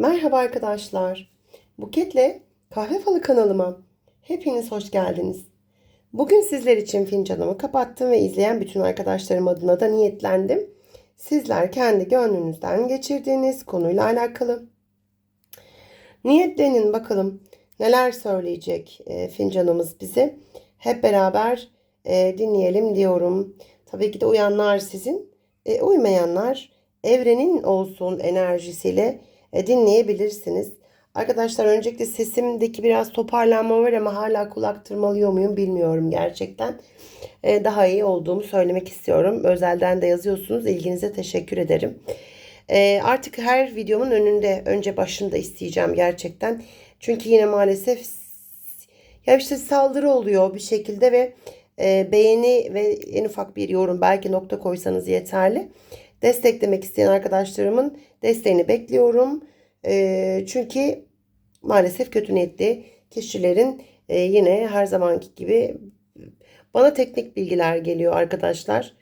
Merhaba arkadaşlar. Buket'le Kahve Falı kanalıma hepiniz hoş geldiniz. Bugün sizler için fincanımı kapattım ve izleyen bütün arkadaşlarım adına da niyetlendim. Sizler kendi gönlünüzden geçirdiğiniz konuyla alakalı niyetlenin bakalım neler söyleyecek e, fincanımız bize. Hep beraber e, dinleyelim diyorum. Tabii ki de uyanlar sizin, e, uymayanlar evrenin olsun enerjisiyle dinleyebilirsiniz. Arkadaşlar öncelikle sesimdeki biraz toparlanma var ama hala kulak tırmalıyor muyum bilmiyorum gerçekten. E, daha iyi olduğumu söylemek istiyorum. Özelden de yazıyorsunuz. İlginize teşekkür ederim. E, artık her videomun önünde, önce başında isteyeceğim gerçekten. Çünkü yine maalesef ya işte saldırı oluyor bir şekilde ve e, beğeni ve en ufak bir yorum belki nokta koysanız yeterli. Desteklemek isteyen arkadaşlarımın desteğini bekliyorum. E, çünkü maalesef kötü niyetli kişilerin e, yine her zamanki gibi bana teknik bilgiler geliyor arkadaşlar.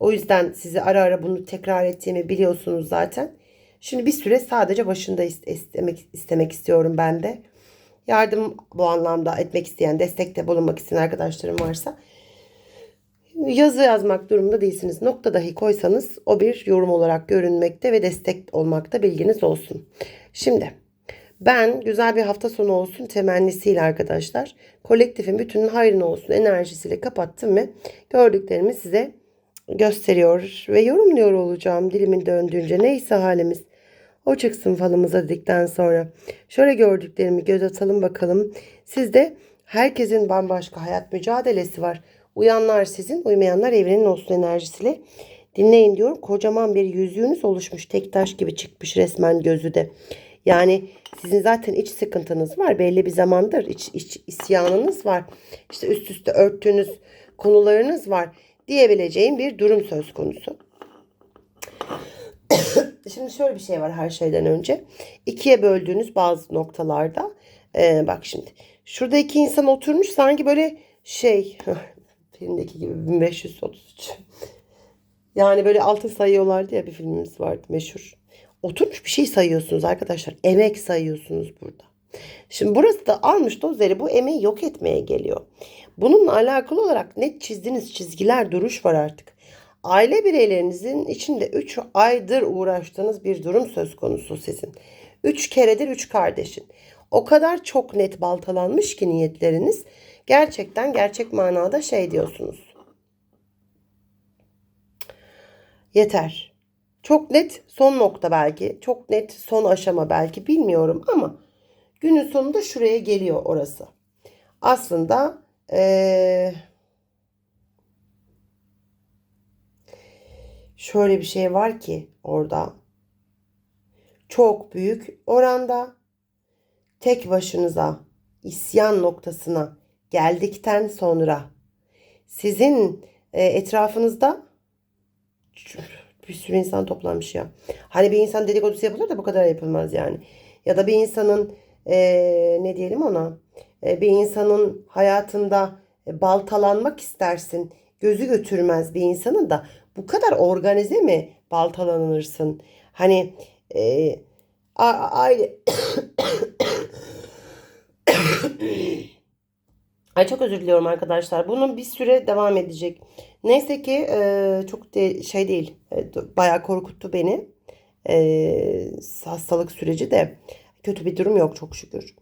O yüzden size ara ara bunu tekrar ettiğimi biliyorsunuz zaten. Şimdi bir süre sadece başında istemek, istemek istiyorum ben de. Yardım bu anlamda etmek isteyen, destekte bulunmak isteyen arkadaşlarım varsa yazı yazmak durumunda değilsiniz. Nokta dahi koysanız o bir yorum olarak görünmekte ve destek olmakta bilginiz olsun. Şimdi ben güzel bir hafta sonu olsun temennisiyle arkadaşlar kolektifin bütünün hayrına olsun enerjisiyle kapattım ve gördüklerimi size gösteriyor ve yorumluyor olacağım dilimin döndüğünce neyse halimiz. O çıksın falımıza dedikten sonra. Şöyle gördüklerimi göz atalım bakalım. Sizde herkesin bambaşka hayat mücadelesi var. Uyanlar sizin, uymayanlar evrenin olsun enerjisiyle. Dinleyin diyorum. Kocaman bir yüzüğünüz oluşmuş. Tek taş gibi çıkmış resmen gözü de. Yani sizin zaten iç sıkıntınız var. Belli bir zamandır iç, iç isyanınız var. İşte üst üste örttüğünüz konularınız var diyebileceğim bir durum söz konusu. Şimdi şöyle bir şey var her şeyden önce. İkiye böldüğünüz bazı noktalarda. Ee, bak şimdi. Şurada iki insan oturmuş sanki böyle şey filmdeki gibi 1533. Yani böyle altın sayıyorlardı ya bir filmimiz vardı meşhur. Oturmuş bir şey sayıyorsunuz arkadaşlar. Emek sayıyorsunuz burada. Şimdi burası da almış dozeri bu emeği yok etmeye geliyor. Bununla alakalı olarak net çizdiğiniz çizgiler duruş var artık. Aile bireylerinizin içinde 3 aydır uğraştığınız bir durum söz konusu sizin. 3 keredir 3 kardeşin. O kadar çok net baltalanmış ki niyetleriniz gerçekten gerçek manada şey diyorsunuz. Yeter. Çok net son nokta belki. Çok net son aşama belki bilmiyorum ama günün sonunda şuraya geliyor orası. Aslında ee, şöyle bir şey var ki orada çok büyük oranda tek başınıza isyan noktasına geldikten sonra sizin e, etrafınızda bir sürü insan toplanmış ya. Hani bir insan dedikodusu yapılır da bu kadar yapılmaz yani. Ya da bir insanın e, ne diyelim ona e, bir insanın hayatında baltalanmak istersin. Gözü götürmez bir insanın da bu kadar organize mi baltalanırsın? Hani e, aile Ay çok özür diliyorum arkadaşlar. Bunun bir süre devam edecek. Neyse ki e, çok de, şey değil. E, bayağı korkuttu beni. E, hastalık süreci de kötü bir durum yok çok şükür.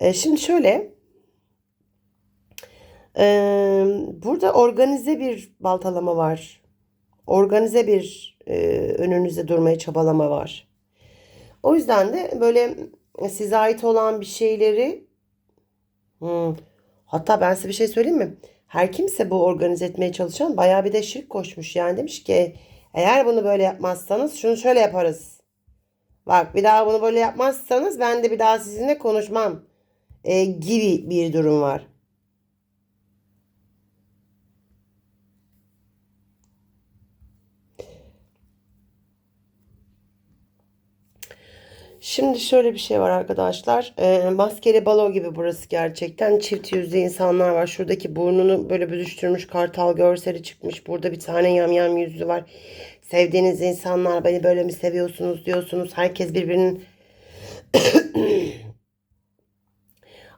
E, şimdi şöyle. E, burada organize bir baltalama var. Organize bir e, önünüzde durmaya çabalama var. O yüzden de böyle size ait olan bir şeyleri hmm, Hatta ben size bir şey söyleyeyim mi? Her kimse bu organize etmeye çalışan bayağı bir de şirk koşmuş. Yani demiş ki eğer bunu böyle yapmazsanız şunu şöyle yaparız. Bak bir daha bunu böyle yapmazsanız ben de bir daha sizinle konuşmam e, gibi bir durum var. Şimdi şöyle bir şey var arkadaşlar. E, maskeli balo gibi burası gerçekten. Çift yüzlü insanlar var. Şuradaki burnunu böyle büzüştürmüş kartal görseli çıkmış. Burada bir tane yamyam yüzü var. Sevdiğiniz insanlar beni böyle mi seviyorsunuz diyorsunuz. Herkes birbirinin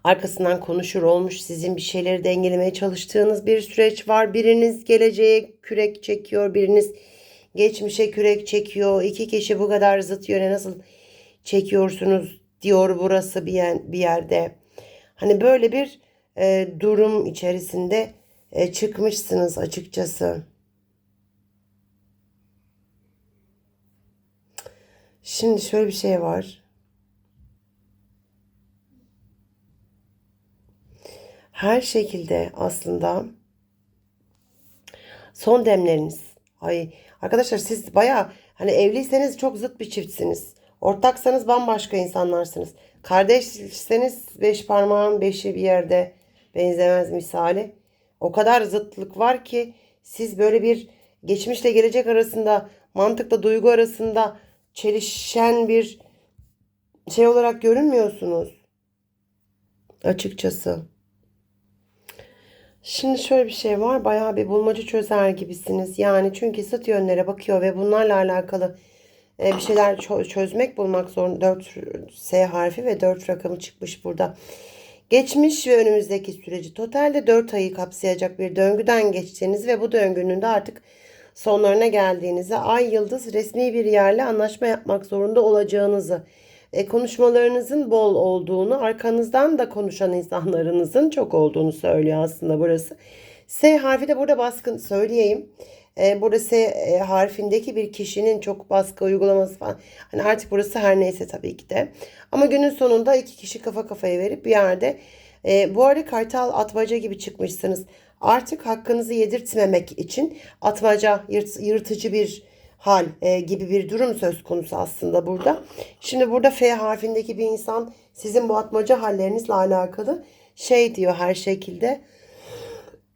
arkasından konuşur olmuş sizin bir şeyleri dengelemeye çalıştığınız bir süreç var. Biriniz geleceğe kürek çekiyor, biriniz geçmişe kürek çekiyor. İki kişi bu kadar zıt yöne nasıl çekiyorsunuz diyor burası bir, yer, bir yerde. Hani böyle bir e, durum içerisinde e, çıkmışsınız açıkçası. Şimdi şöyle bir şey var. Her şekilde aslında son demleriniz. Ay arkadaşlar siz baya hani evliyseniz çok zıt bir çiftsiniz. Ortaksanız bambaşka insanlarsınız. Kardeşseniz beş parmağın beşi bir yerde benzemez misali. O kadar zıtlık var ki siz böyle bir geçmişle gelecek arasında mantıkla duygu arasında çelişen bir şey olarak görünmüyorsunuz. Açıkçası. Şimdi şöyle bir şey var. Bayağı bir bulmaca çözer gibisiniz. Yani çünkü zıt yönlere bakıyor ve bunlarla alakalı bir şeyler çö- çözmek bulmak zorunda. 4 S harfi ve 4 rakamı çıkmış burada. Geçmiş ve önümüzdeki süreci totalde 4 ayı kapsayacak bir döngüden geçtiğiniz ve bu döngünün de artık sonlarına geldiğinizi, ay yıldız resmi bir yerle anlaşma yapmak zorunda olacağınızı, konuşmalarınızın bol olduğunu, arkanızdan da konuşan insanlarınızın çok olduğunu söylüyor aslında burası. S harfi de burada baskın söyleyeyim. E, burada S e, harfindeki bir kişinin çok baskı uygulaması falan. Hani artık burası her neyse tabii ki de. Ama günün sonunda iki kişi kafa kafaya verip bir yerde e, bu arada kartal atmaca gibi çıkmışsınız. Artık hakkınızı yedirtmemek için atmaca yırt, yırtıcı bir hal e, gibi bir durum söz konusu aslında burada. Şimdi burada F harfindeki bir insan sizin bu atmaca hallerinizle alakalı şey diyor her şekilde.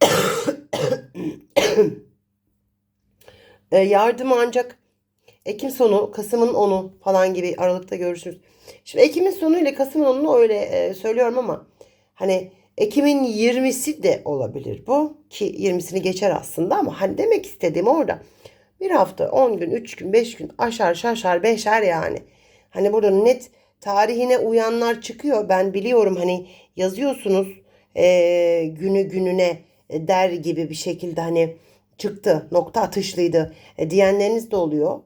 E, yardım ancak Ekim sonu, Kasım'ın 10'u falan gibi aralıkta görüşürüz. Şimdi Ekim'in sonu ile Kasım'ın 10'unu öyle e, söylüyorum ama hani Ekim'in 20'si de olabilir bu ki 20'sini geçer aslında ama hani demek istediğim orada bir hafta 10 gün 3 gün 5 gün aşar şaşar beşer yani. Hani burada net tarihine uyanlar çıkıyor ben biliyorum hani yazıyorsunuz e, günü gününe der gibi bir şekilde hani çıktı nokta atışlıydı e, diyenleriniz de oluyor.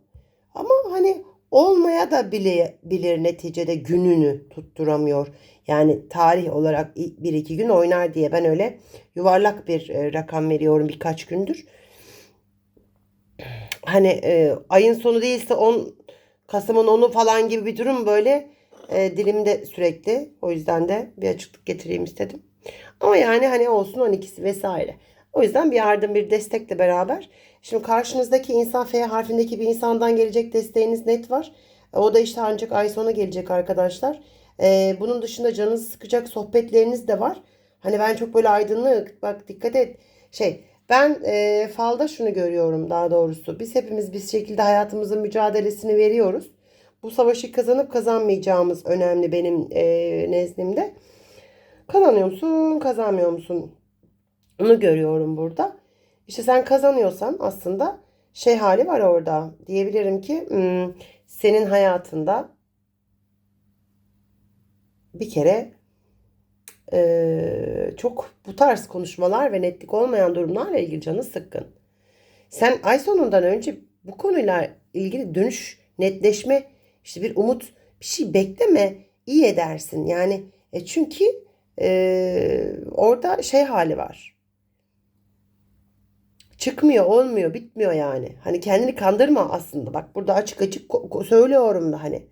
Ama hani olmaya da bile bilir neticede gününü tutturamıyor. Yani tarih olarak bir iki gün oynar diye ben öyle yuvarlak bir e, rakam veriyorum birkaç gündür. Hani e, ayın sonu değilse 10 Kasım'ın 10'u falan gibi bir durum böyle e, dilimde sürekli. O yüzden de bir açıklık getireyim istedim. Ama yani hani olsun 12'si vesaire. O yüzden bir yardım bir destekle beraber. Şimdi karşınızdaki insan F harfindeki bir insandan gelecek desteğiniz net var. E, o da işte ancak ay sonu gelecek arkadaşlar. Ee, bunun dışında canınızı sıkacak sohbetleriniz de var. Hani ben çok böyle aydınlık bak dikkat et. Şey ben e, falda şunu görüyorum daha doğrusu. Biz hepimiz bir şekilde hayatımızın mücadelesini veriyoruz. Bu savaşı kazanıp kazanmayacağımız önemli benim e, nezdimde. Kazanıyor musun, kazanmıyor musun? Onu görüyorum burada. İşte sen kazanıyorsan aslında şey hali var orada. Diyebilirim ki hmm, senin hayatında bir kere e, çok bu tarz konuşmalar ve netlik olmayan durumlarla ilgili canı sıkkın. Sen ay sonundan önce bu konuyla ilgili dönüş, netleşme, işte bir umut, bir şey bekleme iyi edersin. Yani e, çünkü e, orada şey hali var. Çıkmıyor, olmuyor, bitmiyor yani. Hani kendini kandırma aslında. Bak burada açık açık söylüyorum da hani.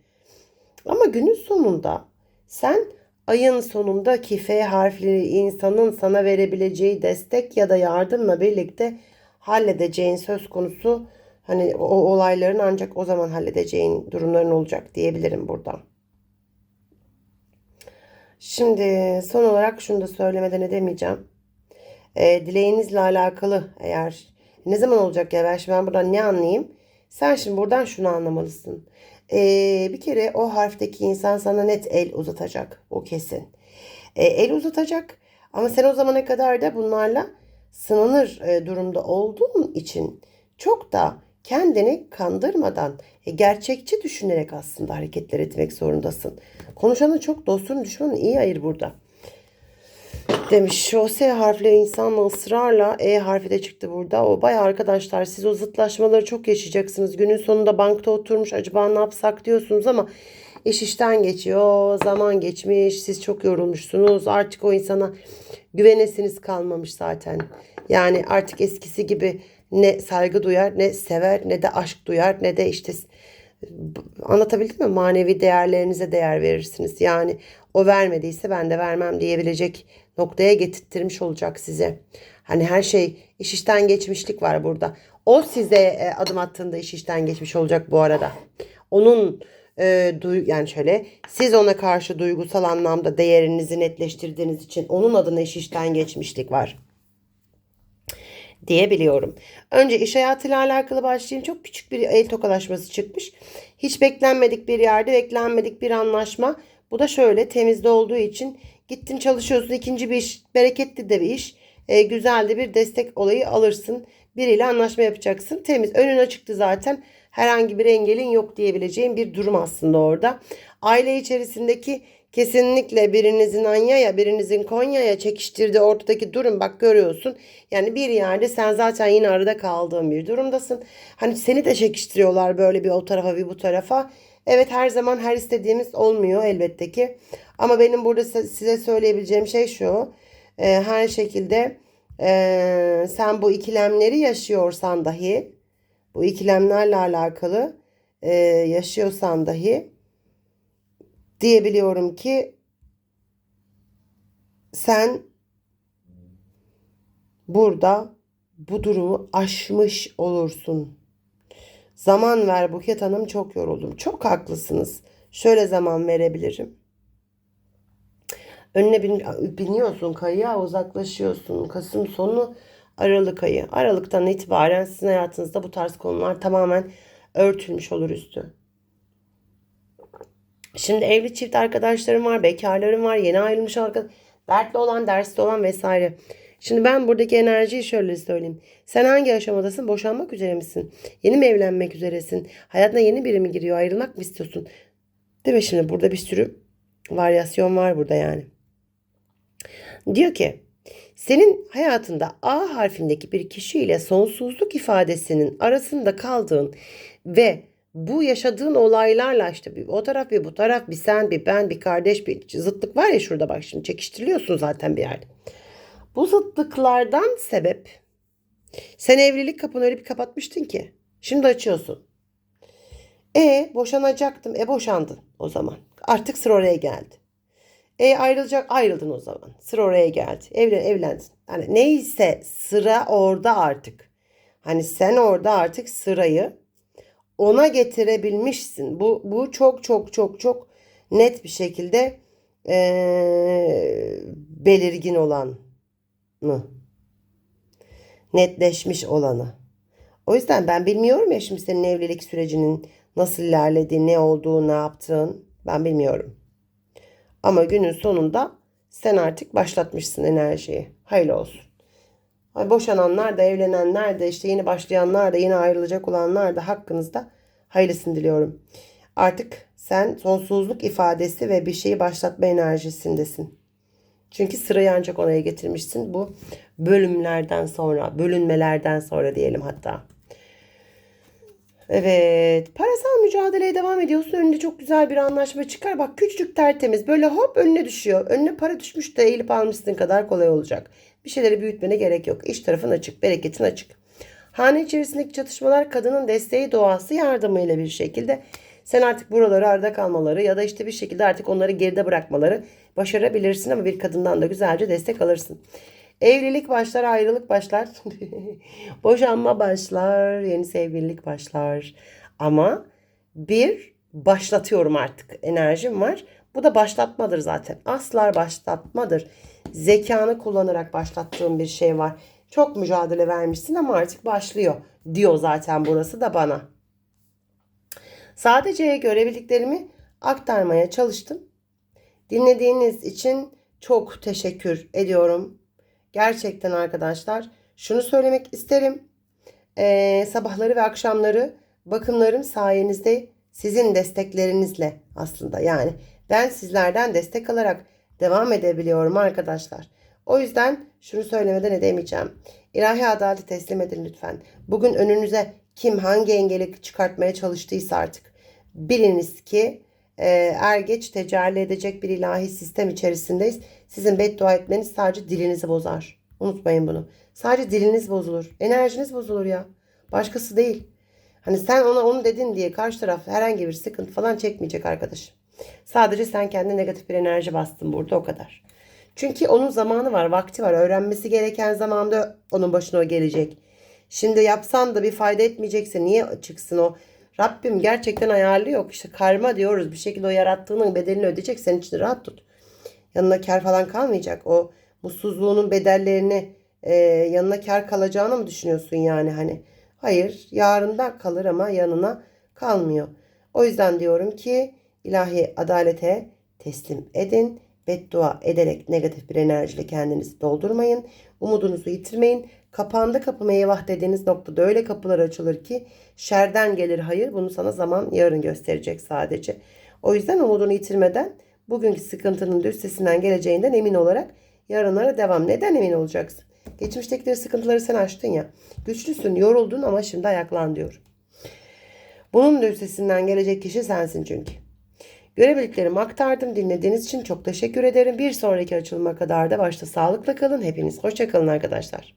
Ama günün sonunda sen ayın sonundaki F harfli insanın sana verebileceği destek ya da yardımla birlikte halledeceğin söz konusu hani o olayların ancak o zaman halledeceğin durumların olacak diyebilirim burada. Şimdi son olarak şunu da söylemeden edemeyeceğim. E, dileğinizle alakalı eğer ne zaman olacak ya ben şimdi ben buradan ne anlayayım? Sen şimdi buradan şunu anlamalısın. Ee, bir kere o harfteki insan sana net el uzatacak. O kesin. Ee, el uzatacak ama sen o zamana kadar da bunlarla sınanır e, durumda olduğun için çok da kendini kandırmadan e, gerçekçi düşünerek aslında hareketler etmek zorundasın. Konuşanın çok dostun düşmanın iyi ayır burada. Demiş o S harfli insanla ısrarla E harfi de çıktı burada. O bayağı arkadaşlar siz o zıtlaşmaları çok yaşayacaksınız. Günün sonunda bankta oturmuş acaba ne yapsak diyorsunuz ama iş işten geçiyor. Zaman geçmiş. Siz çok yorulmuşsunuz. Artık o insana güvenesiniz kalmamış zaten. Yani artık eskisi gibi ne saygı duyar, ne sever, ne de aşk duyar, ne de işte anlatabildim mi? Manevi değerlerinize değer verirsiniz. Yani o vermediyse ben de vermem diyebilecek noktaya getirttirmiş olacak size. Hani her şey iş işten geçmişlik var burada. O size e, adım attığında iş işten geçmiş olacak bu arada. Onun e, duy yani şöyle siz ona karşı duygusal anlamda değerinizi netleştirdiğiniz için onun adına iş işten geçmişlik var diyebiliyorum. Önce iş hayatıyla alakalı başlayayım. Çok küçük bir el tokalaşması çıkmış. Hiç beklenmedik bir yerde beklenmedik bir anlaşma. Bu da şöyle temizde olduğu için gittin çalışıyorsun ikinci bir iş bereketli de bir iş. E, güzel de bir destek olayı alırsın. Biriyle anlaşma yapacaksın. Temiz. Önün açıktı zaten. Herhangi bir engelin yok diyebileceğim bir durum aslında orada. Aile içerisindeki kesinlikle birinizin Anya'ya birinizin Konya'ya çekiştirdiği ortadaki durum bak görüyorsun. Yani bir yerde sen zaten yine arada kaldığın bir durumdasın. Hani seni de çekiştiriyorlar böyle bir o tarafa bir bu tarafa. Evet her zaman her istediğimiz olmuyor elbette ki. Ama benim burada size söyleyebileceğim şey şu. E, her şekilde e, sen bu ikilemleri yaşıyorsan dahi bu ikilemlerle alakalı e, yaşıyorsan dahi diyebiliyorum ki sen burada bu durumu aşmış olursun. Zaman ver Buket Hanım çok yoruldum. Çok haklısınız. Şöyle zaman verebilirim. Önüne bin, biniyorsun kayıya uzaklaşıyorsun. Kasım sonu Aralık ayı. Aralıktan itibaren sizin hayatınızda bu tarz konular tamamen örtülmüş olur üstü. Şimdi evli çift arkadaşlarım var, bekarlarım var, yeni ayrılmış arkadaş, dertli olan, dersli olan vesaire. Şimdi ben buradaki enerjiyi şöyle söyleyeyim. Sen hangi aşamadasın? Boşanmak üzere misin? Yeni mi evlenmek üzeresin? Hayatına yeni biri mi giriyor? Ayrılmak mı istiyorsun? Değil mi şimdi? Burada bir sürü varyasyon var burada yani. Diyor ki senin hayatında A harfindeki bir kişiyle sonsuzluk ifadesinin arasında kaldığın ve bu yaşadığın olaylarla işte bir o taraf bir bu taraf bir sen bir ben bir kardeş bir zıtlık var ya şurada bak şimdi çekiştiriliyorsun zaten bir yerde. Bu zıtlıklardan sebep sen evlilik kapını öyle bir kapatmıştın ki şimdi açıyorsun. E boşanacaktım. E boşandın o zaman. Artık sıra oraya geldi. E ayrılacak ayrıldın o zaman. Sıra oraya geldi. Evlen evlendin. Hani neyse sıra orada artık. Hani sen orada artık sırayı ona getirebilmişsin. Bu bu çok çok çok çok net bir şekilde ee, belirgin olan mı? Netleşmiş olanı. O yüzden ben bilmiyorum ya şimdi senin evlilik sürecinin nasıl ilerlediği, ne olduğu, ne yaptığın ben bilmiyorum. Ama günün sonunda sen artık başlatmışsın enerjiyi. Hayırlı olsun. Ay boşananlar da, evlenenler de, işte yeni başlayanlar da, yeni ayrılacak olanlar da hakkınızda hayırlısını diliyorum. Artık sen sonsuzluk ifadesi ve bir şeyi başlatma enerjisindesin. Çünkü sırayı ancak oraya getirmişsin. Bu bölümlerden sonra, bölünmelerden sonra diyelim hatta. Evet. Parasal mücadeleye devam ediyorsun. Önünde çok güzel bir anlaşma çıkar. Bak küçücük tertemiz. Böyle hop önüne düşüyor. Önüne para düşmüş de eğilip almışsın kadar kolay olacak. Bir şeyleri büyütmene gerek yok. İş tarafın açık. Bereketin açık. Hane içerisindeki çatışmalar kadının desteği doğası yardımıyla bir şekilde sen artık buraları arada kalmaları ya da işte bir şekilde artık onları geride bırakmaları başarabilirsin ama bir kadından da güzelce destek alırsın. Evlilik başlar, ayrılık başlar. Boşanma başlar, yeni sevgililik başlar. Ama bir başlatıyorum artık enerjim var. Bu da başlatmadır zaten. Aslar başlatmadır. Zekanı kullanarak başlattığım bir şey var. Çok mücadele vermişsin ama artık başlıyor diyor zaten burası da bana. Sadece görebildiklerimi aktarmaya çalıştım. Dinlediğiniz için çok teşekkür ediyorum. Gerçekten arkadaşlar şunu söylemek isterim. Ee, sabahları ve akşamları bakımlarım sayenizde sizin desteklerinizle aslında yani ben sizlerden destek alarak devam edebiliyorum arkadaşlar. O yüzden şunu söylemeden edemeyeceğim. İlahi adaleti teslim edin lütfen. Bugün önünüze kim hangi engeli çıkartmaya çalıştıysa artık biliniz ki er geç tecelli edecek bir ilahi sistem içerisindeyiz. Sizin beddua etmeniz sadece dilinizi bozar. Unutmayın bunu. Sadece diliniz bozulur. Enerjiniz bozulur ya. Başkası değil. Hani sen ona onu dedin diye karşı taraf herhangi bir sıkıntı falan çekmeyecek arkadaşım. Sadece sen kendine negatif bir enerji bastın burada o kadar. Çünkü onun zamanı var, vakti var. Öğrenmesi gereken zamanda onun başına o gelecek. Şimdi yapsan da bir fayda etmeyecekse niye çıksın o? Rabbim gerçekten ayarlıyor. İşte karma diyoruz. Bir şekilde o yarattığının bedelini ödeyecek. Senin için rahat tut. Yanına kar falan kalmayacak. O mutsuzluğunun bedellerini e, yanına kar kalacağını mı düşünüyorsun yani hani? Hayır, yarında kalır ama yanına kalmıyor. O yüzden diyorum ki ilahi adalete teslim edin. Beddua ederek negatif bir enerjiyle kendinizi doldurmayın. Umudunuzu yitirmeyin. Kapandı kapıma eyvah dediğiniz noktada öyle kapılar açılır ki şerden gelir hayır. Bunu sana zaman yarın gösterecek sadece. O yüzden umudunu yitirmeden bugünkü sıkıntının da üstesinden geleceğinden emin olarak yarınlara devam. Neden emin olacaksın? Geçmiştekileri sıkıntıları sen aştın ya. Güçlüsün, yoruldun ama şimdi ayaklan diyor. Bunun da üstesinden gelecek kişi sensin çünkü. Görebildiklerimi aktardım. Dinlediğiniz için çok teşekkür ederim. Bir sonraki açılıma kadar da başta sağlıkla kalın. Hepiniz hoşça kalın arkadaşlar.